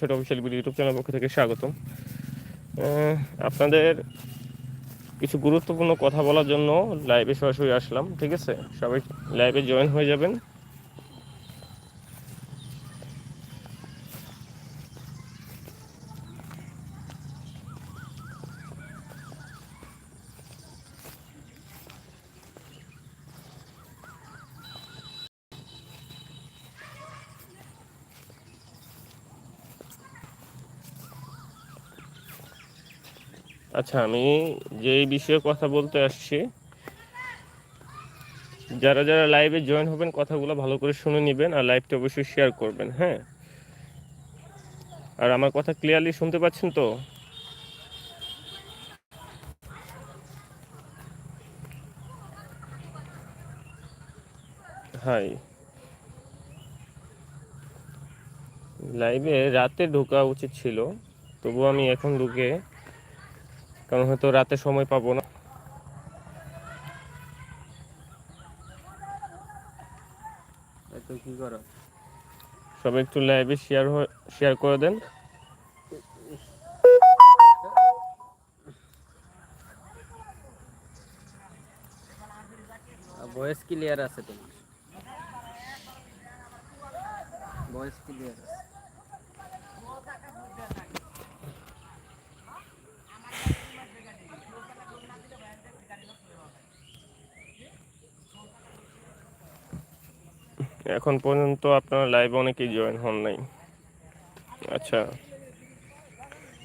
ছোট অফিসিয়াল বিল YouTube channel পক্ষ থেকে স্বাগতম। আপনাদের কিছু গুরুত্বপূর্ণ কথা বলার জন্য লাইভে সরাসরি আসলাম, ঠিক আছে? সবাই লাইভে জয়েন হয়ে যাবেন। আচ্ছা আমি যেই বিষয়ে কথা বলতে আসছি, যারা যারা লাইভে জয়েন হবেন, কথাগুলো ভালো করে শুনে নেবেন আর লাইভটা অবশ্যই শেয়ার করবেন হ্যাঁ? আর আমার কথা ক্লিয়ারলি শুনতে পাচ্ছেন তো? হাই লাইভে রাতে ঢোকা উচিত ছিল তবু আমি এখন ঢুকে কারণ হয়তো রাতে সময় পাবো না। কি করো? সবাই একটু লাইভে শেয়ার শেয়ার করে দেন। ভয়েস ক্লিয়ার আছে তোমার? ভয়েস ক্লিয়ার আছে। এখন পর্যন্ত আপনারা লাইভে অনেকেই জয়েন হন নাই। আচ্ছা।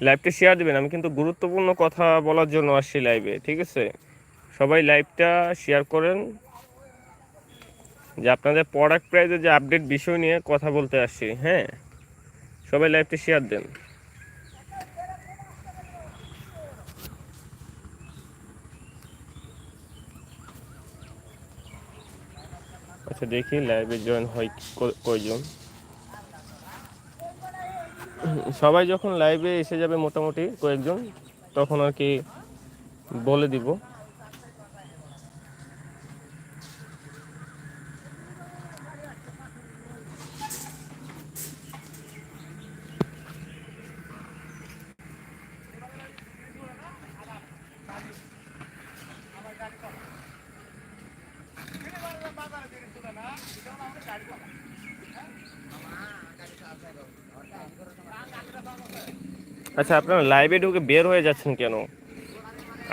লাইভটা শেয়ার দেবেন, আমি কিন্তু গুরুত্বপূর্ণ কথা বলার জন্য আসছি লাইভে ঠিক আছে? সবাই লাইভটা শেয়ার করেন। যে আপনাদের প্রোডাক্ট প্রাইজের যে আপডেট বিষয় নিয়ে কথা বলতে আসছি হ্যাঁ? সবাই লাইভটা শেয়ার দেন। আচ্ছা দেখি লাইভে জয়েন হয় কয়জন? সবাই যখন লাইভে এসে যাবে মোটামুটি কয়েকজন, তখন আর কি বলে দিব। আচ্ছা আপনারা লাইভে ঢুকে বের হয়ে যাচ্ছেন কেন?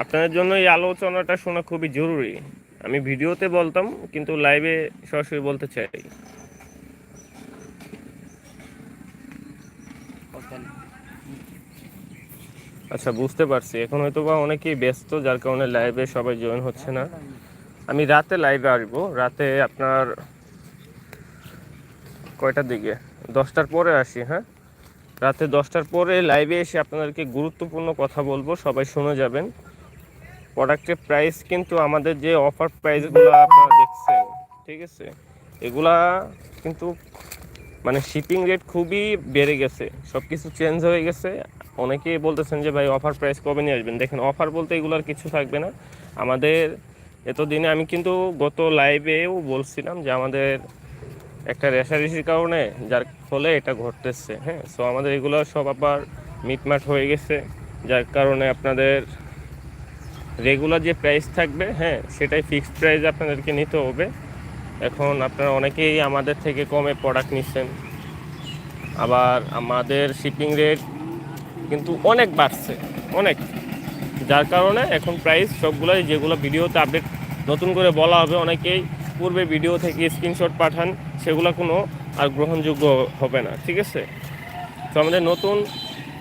আপনাদের জন্য এই আলোচনাটা শোনা খুবই জরুরি। আমি ভিডিওতে বলতাম, কিন্তু লাইভে সরাসরি বলতে চাই। আচ্ছা বুঝতে পারছি। এখন হয়তো বা অনেকেই ব্যস্ত, যার কারণে লাইভে সবাই জয়েন হচ্ছে না। আমি রাতে লাইভে আসব। রাতে আপনার কয়টার দিকে? দশটার পরে আসি হ্যাঁ? রাতে দশটার পরে লাইভে এসে আপনাদেরকে গুরুত্বপূর্ণ কথা বলব, সবাই শুনে যাবেন। প্রোডাক্টের প্রাইস কিন্তু আমাদের যে অফার প্রাইসগুলো আপনারা দেখছেন, ঠিক আছে? এগুলা কিন্তু মানে শিপিং রেট খুবই বেড়ে গেছে সব কিছু চেঞ্জ হয়ে গেছে। অনেকেই বলতেছেন যে, ভাই অফার প্রাইস কবে নিয়ে আসবেন? দেখেন অফার বলতে এগুলোর কিছু থাকবে না। আমাদের, এতদিনে আমি কিন্তু গত লাইভেও বলছিলাম যে, আমাদের একটা রেশারেশির কারণে যার ফলে এটা ঘটতেছে হ্যাঁ? সো আমাদের এগুলো সব আবার মিটমাট হয়ে গেছে, যার কারণে আপনাদের রেগুলার যে প্রাইস থাকবে হ্যাঁ সেটাই ফিক্সড প্রাইস আপনাদেরকে নিতে হবে। এখন আপনারা অনেকেই আমাদের থেকে কমে প্রোডাক্ট নিচ্ছেন। আবার আমাদের শিপিং রেট কিন্তু অনেক বাড়ছে, অনেক। যার কারণে এখন প্রাইস সবগুলোই, যেগুলো ভিডিওতে আপডেট নতুন করে বলা হবে, অনেকেই পূর্বে ভিডিও থেকে স্ক্রিনশট পাঠান, সেগুলো কোনো আর গ্রহণযোগ্য হবে না, ঠিক আছে? তো আমাদের নতুন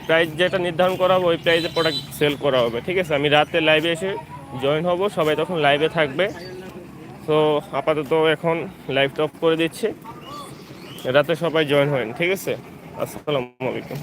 প্রাইস যেটা নির্ধারণ করা হবে, ওই প্রাইসে প্রোডাক্ট সেল করা হবে, ঠিক আছে? আমি রাতে লাইভে এসে জয়েন হব, সবাই তখন লাইভে থাকবে। তো আপাতত এখন লাইভ টপ করে দিচ্ছে। রাতে সবাই জয়েন হবেন, ঠিক আছে? আসসালামু আলাইকুম।